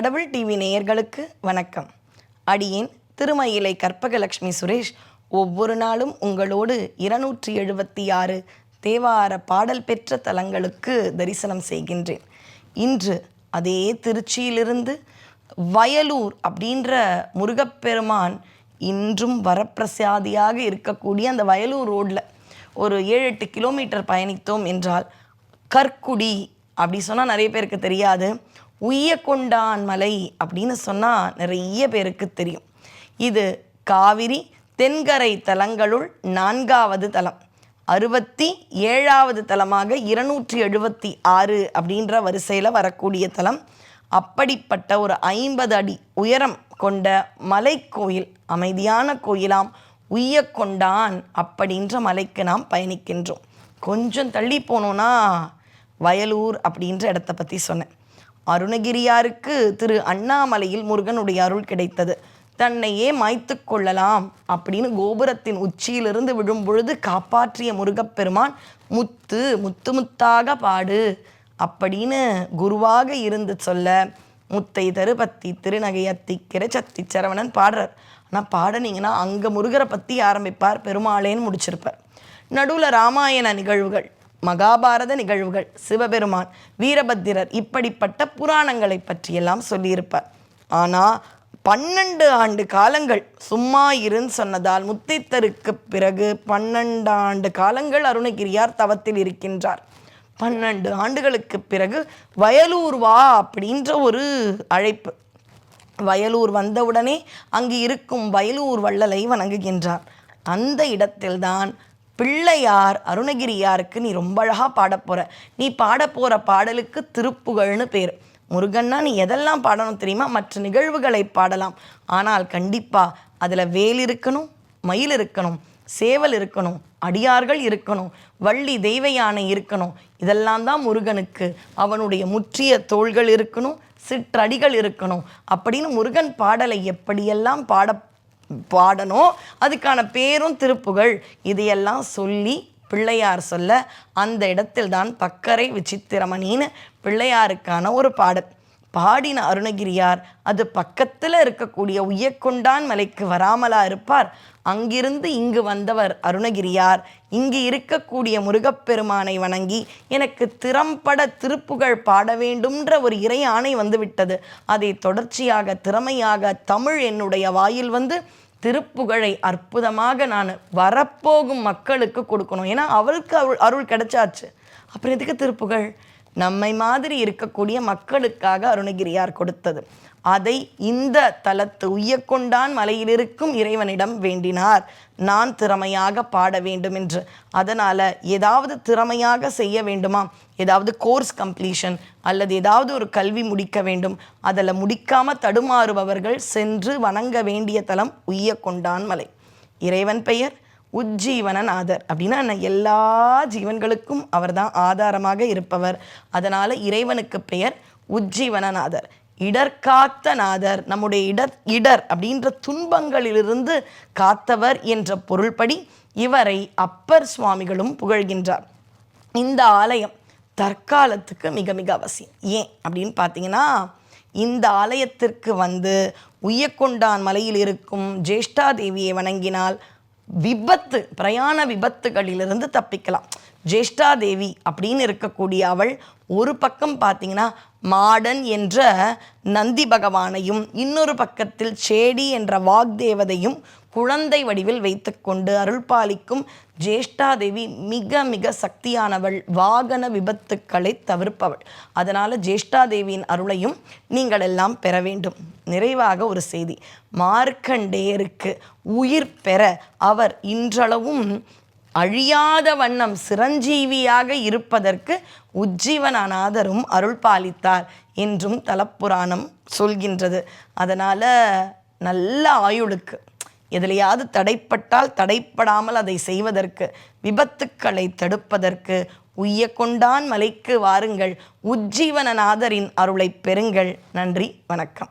கடவுள் டிவி நேயர்களுக்கு வணக்கம். அடியேன் திருமயிலை கற்பகலட்சுமி சுரேஷ். ஒவ்வொரு நாளும் உங்களோடு இருநூற்றி எழுபத்தி ஆறு தேவார பாடல் பெற்ற தலங்களுக்கு தரிசனம் செய்கின்றேன். இன்று அதே திருச்சியிலிருந்து வயலூர் அப்படின்ற முருகப்பெருமான் இன்றும் வரப்பிரசாதியாக இருக்கக்கூடிய அந்த வயலூர் ரோட்டில் ஒரு ஏழு எட்டு கிலோமீட்டர் பயணித்தோம் என்றால் கற்குடி அப்படி சொன்னால் நிறைய பேருக்கு தெரியாது. உய்யக்கொண்டான் மலை அப்படின்னு சொன்னால் நிறைய பேருக்கு தெரியும். இது காவிரி தென்கரை தலங்களுள் நான்காவது தலம். அறுபத்தி ஏழாவது தலமாக இருநூற்றி எழுபத்தி ஆறு அப்படின்ற வரிசையில் வரக்கூடிய தலம். அப்படிப்பட்ட ஒரு ஐம்பது அடி உயரம் கொண்ட மலைக்கோயில் அமைதியான கோயிலாம் உய்யக்கொண்டான் அப்படின்ற மலைக்கு நாம் பயணிக்கின்றோம். கொஞ்சம் தள்ளி போனோன்னா வயலூர் அப்படின்ற இடத்த பற்றி சொன்னேன். அருணகிரியாருக்கு திரு அண்ணாமலையில் முருகனுடைய அருள் கிடைத்தது. தன்னையே மாய்த்து கொள்ளலாம் அப்படின்னு கோபுரத்தின் உச்சியிலிருந்து விழும் பொழுது காப்பாற்றிய முருகப்பெருமான் முத்து முத்து முத்தாக பாடு அப்படின்னு குருவாக இருந்து சொல்ல முத்தை தருபத்தி திருநகையத்தி சத்தி சரவணன் பாடுறார். ஆனால் பாடினீங்கன்னா அங்கே முருகரை பற்றி ஆரம்பிப்பார் பெருமாளேன்னு முடிச்சிருப்பார். நடுவில் ராமாயண நிகழ்வுகள். மகாபாரத நிகழ்வுகள் சிவபெருமான் வீரபத்திரர் இப்படிப்பட்ட புராணங்களை பற்றியெல்லாம் சொல்லியிருப்பார். ஆனால் பன்னெண்டு ஆண்டு காலங்கள் சும்மா இருன்னு சொன்னதால் முத்தைத்தருக்கு பிறகு பன்னெண்டு ஆண்டு காலங்கள் அருணகிரியார் தவத்தில் இருக்கின்றார். பன்னெண்டு ஆண்டுகளுக்கு பிறகு வயலூர் வா அப்படின்ற ஒரு அழைப்பு. வயலூர் வந்தவுடனே அங்கு இருக்கும் வயலூர் வள்ளலை வணங்குகின்றார். அந்த இடத்தில்தான் பிள்ளையார் அருணகிரியாருக்கு நீ ரொம்ப அழகாக பாடப் போகிற நீ பாடப்போகிற பாடலுக்கு திருப்புகழ்னு பேர். முருகன்னா நீ எதெல்லாம் பாடணும் தெரியுமா? மற்ற நிகழ்வுகளை பாடலாம். ஆனால் கண்டிப்பாக அதில் வேல் இருக்கணும் மயில் இருக்கணும் சேவல் இருக்கணும் அடியார்கள் இருக்கணும் வள்ளி தெய்வ யானை இருக்கணும். இதெல்லாம் தான் முருகனுக்கு அவனுடைய முற்றிய தோள்கள் இருக்கணும் சிற்றடிகள் இருக்கணும். அப்படின்னு முருகன் பாடலை எப்படியெல்லாம் பாட பாடணும். அதுக்கான பேரும் திருப்புகள். இதையெல்லாம் சொல்லி பிள்ளையார் சொல்ல அந்த இடத்தில்தான் பக்கரை விசித்திரமணின்னு பிள்ளையாருக்கான ஒரு பாடல். பாடின அருணகிரியார் அது பக்கத்தில் இருக்கக்கூடிய உய்யக்கொண்டான் மலைக்கு வராமலா இருப்பார். அங்கிருந்து இங்கு வந்தவர் அருணகிரியார். இங்கு இருக்கக்கூடிய முருகப்பெருமானை வணங்கி எனக்கு திறம்பட திருப்புகழ் பாட வேண்டும்ன்ற ஒரு இறை ஆணை வந்துவிட்டது. அதை தொடர்ச்சியாக திறமையாக தமிழ் என்னுடைய வாயில் வந்து திருப்புகழை அற்புதமாக நான் வரப்போகும் மக்களுக்கு கொடுக்கணும். ஏன்னா அவளுக்கு அருள் அருள் கிடைச்சாச்சு. அப்புறம் எதுக்கு திருப்புகழ்? நம்மை மாதிரி இருக்கக்கூடிய மக்களுக்காக அருணகிரியார் கொடுத்தது. அதை இந்த தலத்து உய்யக்கொண்டான் மலையில் இருக்கும் இறைவனிடம் வேண்டினார். நான் திறமையாக பாட வேண்டும் என்று. அதனால் ஏதாவது திறமையாக செய்ய வேண்டுமா? ஏதாவது கோர்ஸ் கம்ப்ளீஷன் அல்லது ஏதாவது ஒரு கல்வி முடிக்க வேண்டும். அதில் முடிக்காமல் தடுமாறுபவர்கள் சென்று வணங்க வேண்டிய தலம் உய்யக்கொண்டான் மலை. இறைவன் பெயர் உஜ்ஜீவனநாதர் அப்படின்னா நான் எல்லா ஜீவன்களுக்கும் அவர்தான் ஆதாரமாக இருப்பவர். அதனால் இறைவனுக்கு பெயர் உஜ்ஜீவனநாதர் இடர்காத்த நாதர். நம்முடைய இடர் இடர் அப்படின்ற துன்பங்களிலிருந்து காத்தவர் என்ற பொருள்படி இவரை அப்பர் சுவாமிகளும் புகழ்கின்றார். இந்த ஆலயம் தற்காலத்துக்கு மிக மிக அவசியம். ஏன் அப்படின்னு பார்த்தீங்கன்னா இந்த ஆலயத்திற்கு வந்து உய்யக்கொண்டான் மலையில் இருக்கும் ஜேஷ்டா தேவியை வணங்கினால் விபத்து பிரயாண விபத்துகளிலிருந்து தப்பிக்கலாம். ஜேஷ்டா தேவி அப்படின்னு இருக்கக்கூடிய அவள் ஒரு பக்கம் பார்த்தீங்கன்னா மாடன் என்ற நந்தி பகவானையும் இன்னொரு பக்கத்தில் சேடி என்ற வாக்தேவதையும் குழந்தை வடிவில் வைத்துக்கொண்டு அருள் பாலிக்கும் ஜேஷ்டாதேவி மிக மிக சக்தியானவள் வாகன விபத்துக்களை தவிர்ப்பவள். அதனால் ஜேஷ்டாதேவியின் அருளையும் நீங்கள் எல்லாம் பெற வேண்டும். நிறைவாக ஒரு செய்தி. மார்க்கண்டேயருக்கு உயிர் பெற அவர் இன்றளவும் அழியாத வண்ணம் சிரஞ்சீவியாக இருப்பதற்கு உஜ்ஜீவனானாதரும் அருள் பாலித்தார் என்றும் தலப்புராணம் சொல்கின்றது. அதனால் நல்ல ஆயுளுக்கு. எதிலையாவது தடைப்பட்டால் தடைப்படாமல் அதை செய்வதற்கு விபத்துக்களை தடுப்பதற்கு உய்ய கொண்டான் மலைக்கு வாருங்கள். உஜ்ஜீவனநாதரின் அருளை பெறுங்கள். நன்றி வணக்கம்.